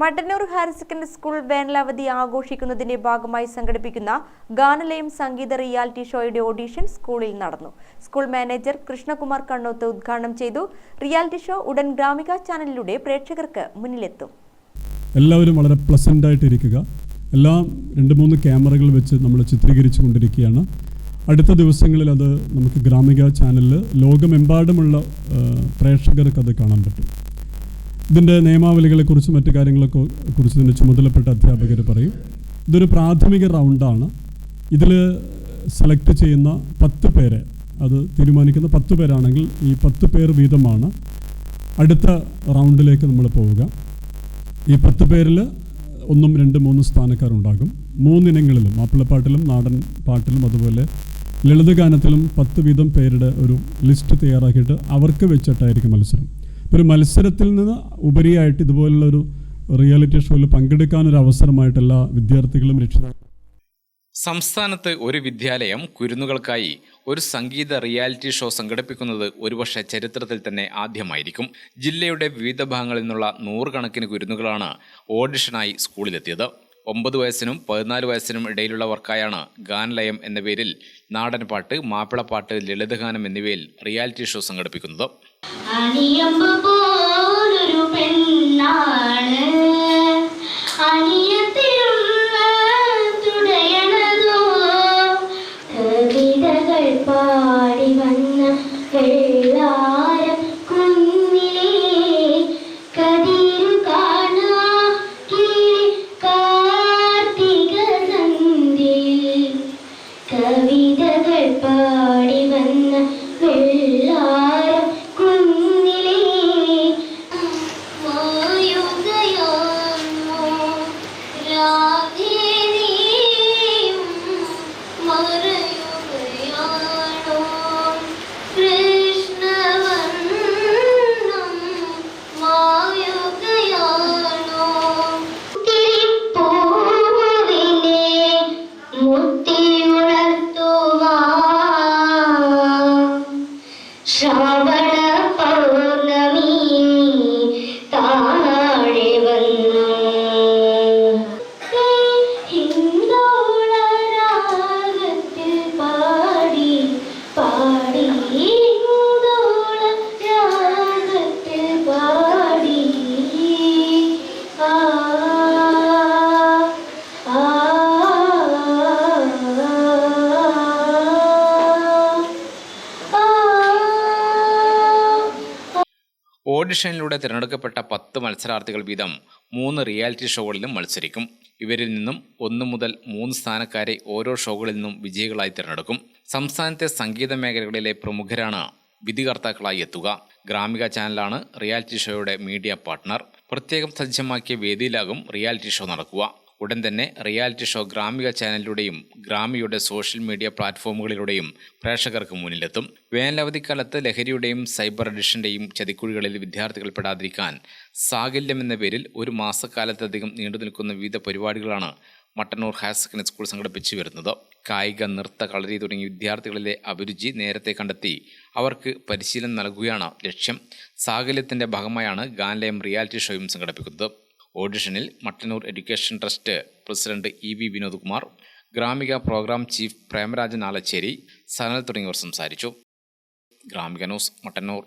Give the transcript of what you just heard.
Mattannur higher secondary school വേനലവധി ആഘോഷിക്കുന്നതിന്റെ ഭാഗമായി സംഘടിപ്പിക്കുന്ന ഗാനലയം സംഗീത റിയാലിറ്റി ഷോയുടെ ഓഡീഷൻ സ്കൂളിൽ നടന്നു. സ്കൂൾ മാനേജർ കൃഷ്ണകുമാർ കണ്ണോത്ത് ഉദ്ഘാടനം ചെയ്തു. റിയാലിറ്റി ഷോ ഉടൻ ഗ്രാമിക ചാനലിലൂടെ പ്രേക്ഷകർക്ക് മുന്നിലെത്തും. എല്ലാവരും വളരെ പ്ലസന്റ് ആയിട്ട് ഇരിക്കുക എല്ലാം രണ്ട് മൂന്ന് ക്യാമറകൾ വെച്ച് നമ്മൾ ചിത്രീകരിച്ചു കൊണ്ടിരിക്കുകയാണ്. അടുത്ത ദിവസങ്ങളിൽ അത് നമുക്ക് ഗ്രാമിക ചാനലിൽ ലോകമെമ്പാടുമുള്ള പ്രേക്ഷകർക്ക് അത് കാണാൻ പറ്റും. ഇതിന്റെ നിയമാവലികളെക്കുറിച്ചും മറ്റു കാര്യങ്ങളൊക്കെ കുറിച്ച് ഇതിന്റെ ചുമതലപ്പെട്ട അധ്യാപകർ പറയും. ഇതൊരു പ്രാഥമിക റൗണ്ടാണ്. ഇതിൽ സെലക്ട് ചെയ്യുന്ന പത്ത് പേരെ അത് തീരുമാനിക്കുന്ന പത്ത് പേരാണെങ്കിൽ ഈ പത്ത് പേർ വീതമാണ്. അടുത്ത റൗണ്ടിലേക്ക് നമ്മൾ പോവുക. ഈ പത്ത് പേരിൽ ഒന്നും രണ്ട് മൂന്ന് സ്ഥാനക്കാരുണ്ടാകും. മൂന്നിനങ്ങളിലും മാപ്പിളപ്പാട്ടിലും നാടൻ പാട്ടിലും അതുപോലെ ലളിതഗാനത്തിലും പത്ത് വീതം പേരുടെ ഒരു ലിസ്റ്റ് തയ്യാറാക്കിയിട്ട് അവർക്ക് വെച്ചിട്ടായിരിക്കും മത്സരം. ഒരു മത്സരത്തിൽ നിന്ന് ഉപരിയായിട്ട് ഇതുപോലുള്ള ഒരു റിയാലിറ്റി ഷോയിൽ പങ്കെടുക്കാനൊരു അവസരമായിട്ട് എല്ലാ വിദ്യാർത്ഥികളും രക്ഷിതാക്കളും സംസ്ഥാനത്ത് ഒരു വിദ്യാലയം കുരുന്നുകൾക്കായി ഒരു സംഗീത റിയാലിറ്റി ഷോ സംഘടിപ്പിക്കുന്നത് ഒരുപക്ഷെ ചരിത്രത്തിൽ തന്നെ ആദ്യമായിരിക്കും. ജില്ലയുടെ വിവിധ ഭാഗങ്ങളിൽ നിന്നുള്ള നൂറുകണക്കിന് കുരുന്നുകളാണ് ഓഡിഷനായി സ്കൂളിലെത്തിയത്. ഒമ്പത് വയസ്സിനും പതിനാല് വയസ്സിനും ഇടയിലുള്ളവർക്കായാണ് ഗാനലയം എന്ന പേരിൽ നാടൻപാട്ട് മാപ്പിളപ്പാട്ട് ലളിതഗാനം എന്നിവയിൽ റിയാലിറ്റി ഷോ സംഘടിപ്പിക്കുന്നത്. അണിയമ്പ് പോലൊരു പെണ്ണാണ്. അനിയത്തിലുള്ള തുടയണതോ കവിതകൾ പാടി വന്ന വെള്ളാരം കുന്നിലേ കതിരു കാണാ കിളി കാർത്തിക സന്ധ്യയിൽ കവിതകൾ പാടി വന്ന 任意 ഓഡിഷനിലൂടെ തിരഞ്ഞെടുക്കപ്പെട്ട പത്ത് മത്സരാർത്ഥികൾ വീതം മൂന്ന് റിയാലിറ്റി ഷോകളിലും മത്സരിക്കും. ഇവരിൽ നിന്നും ഒന്ന് മുതൽ മൂന്ന് സ്ഥാനക്കാരെ ഓരോ ഷോകളിൽ നിന്നും വിജയികളായി തിരഞ്ഞെടുക്കും. സംസ്ഥാനത്തെ സംഗീത മേഖലകളിലെ പ്രമുഖരാണ് വിധികർത്താക്കളായി എത്തുക. ഗ്രാമിക ചാനലാണ് റിയാലിറ്റി ഷോയുടെ മീഡിയ പാർട്ട്ണർ. പ്രത്യേകം സജ്ജമാക്കിയ വേദിയിലാകും റിയാലിറ്റി ഷോ നടക്കുക. ഉടൻ തന്നെ റിയാലിറ്റി ഷോ ഗ്രാമിക ചാനലിലൂടെയും ഗ്രാമിയുടെ സോഷ്യൽ മീഡിയ പ്ലാറ്റ്ഫോമുകളിലൂടെയും പ്രേക്ഷകർക്ക് മുന്നിലെത്തും. വേനലവധിക്കാലത്ത് ലഹരിയുടെയും സൈബർ അഡിഷന്റെയും ചതിക്കുഴികളിൽ വിദ്യാർത്ഥികൾ പെടാതിരിക്കാൻ സാകല്യം എന്ന പേരിൽ ഒരു മാസക്കാലത്തധികം നീണ്ടു നിൽക്കുന്ന വിവിധ പരിപാടികളാണ് മട്ടന്നൂർ ഹയർ സെക്കൻഡറി സ്കൂൾ സംഘടിപ്പിച്ചു വരുന്നത്. കായിക നൃത്ത കളരി തുടങ്ങിയ വിദ്യാർത്ഥികളിലെ അഭിരുചി നേരത്തെ കണ്ടെത്തി അവർക്ക് പരിശീലനം നൽകുകയാണ് ലക്ഷ്യം. സാഗല്യത്തിന്റെ ഭാഗമായാണ് ഗാനലയം റിയാലിറ്റി ഷോയും സംഘടിപ്പിക്കുന്നത്. ഓഡിഷനിൽ Mattannur education trust president E V Vinod Kumar Gramika programme chief Premarajan Alacheri Sanal തുടങ്ങിയവർ സംസാരിച്ചു. ഗ്രാമിക ന്യൂസ് മട്ടന്നൂർ.